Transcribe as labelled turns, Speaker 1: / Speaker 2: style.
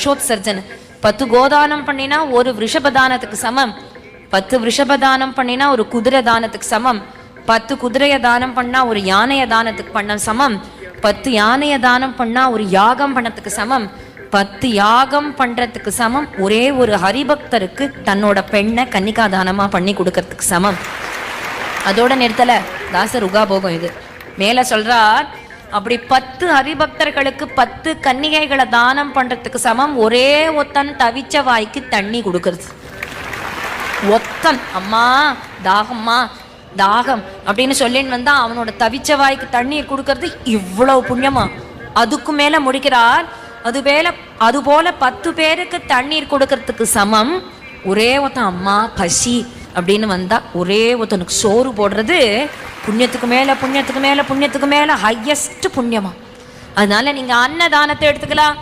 Speaker 1: விஷோத்சர்ஜன பத்து கோதானம் பண்ணினா ஒரு விஷபதானத்துக்கு சமம். பத்து விஷபதானம் பண்ணினா ஒரு குதிரை தானத்துக்கு சமம். பத்து குதிரைய தானம் பண்ணா ஒரு யானைய தானத்துக்கு பண்ண சமம். பத்து யானைய தானம் பண்ணா ஒரு யாகம் பண்ணத்துக்கு சமம். பத்து யாகம் பண்றதுக்கு சமம். ஒரே ஒரு ஹரிபக்தருக்கு தன்னோட பெண்ணை கன்னிகா தானமா பண்ணி கொடுக்கறதுக்கு சமம். அதோட நிறுத்தல. தாசர் உகாபோகம் இது. மேல சொல்றார் அப்படி பத்து ஹரிபக்தர்களுக்கு பத்து கன்னிகைகளை தானம் பண்றதுக்கு சமம். ஒரே ஒத்தன் தவிச்ச வாய்க்கு தண்ணி கொடுக்கறது. ஒத்தன் அம்மா தாகம்மா தாகம் அப்படின்னு சொல்லின்னு வந்தா அவனோட தவிச்ச வாய்க்கு தண்ணீர் கொடுக்கறது இவ்வளவு புண்ணியமா? அதுக்கு மேல முடிக்கிறார். அது மேல அது போல பத்து பேருக்கு தண்ணீர் கொடுக்கறதுக்கு சமம். ஒரே ஒருத்தன் அம்மா பசி அப்படின்னு வந்தால் ஒரே ஒருத்தனுக்கு சோறு போடுறது புண்ணியத்துக்கு மேலே புண்ணியத்துக்கு மேலே புண்ணியத்துக்கு மேலே ஹையஸ்ட் புண்ணியமா. அதனால நீங்கள் அன்னதானத்தை எடுத்துக்கலாம்.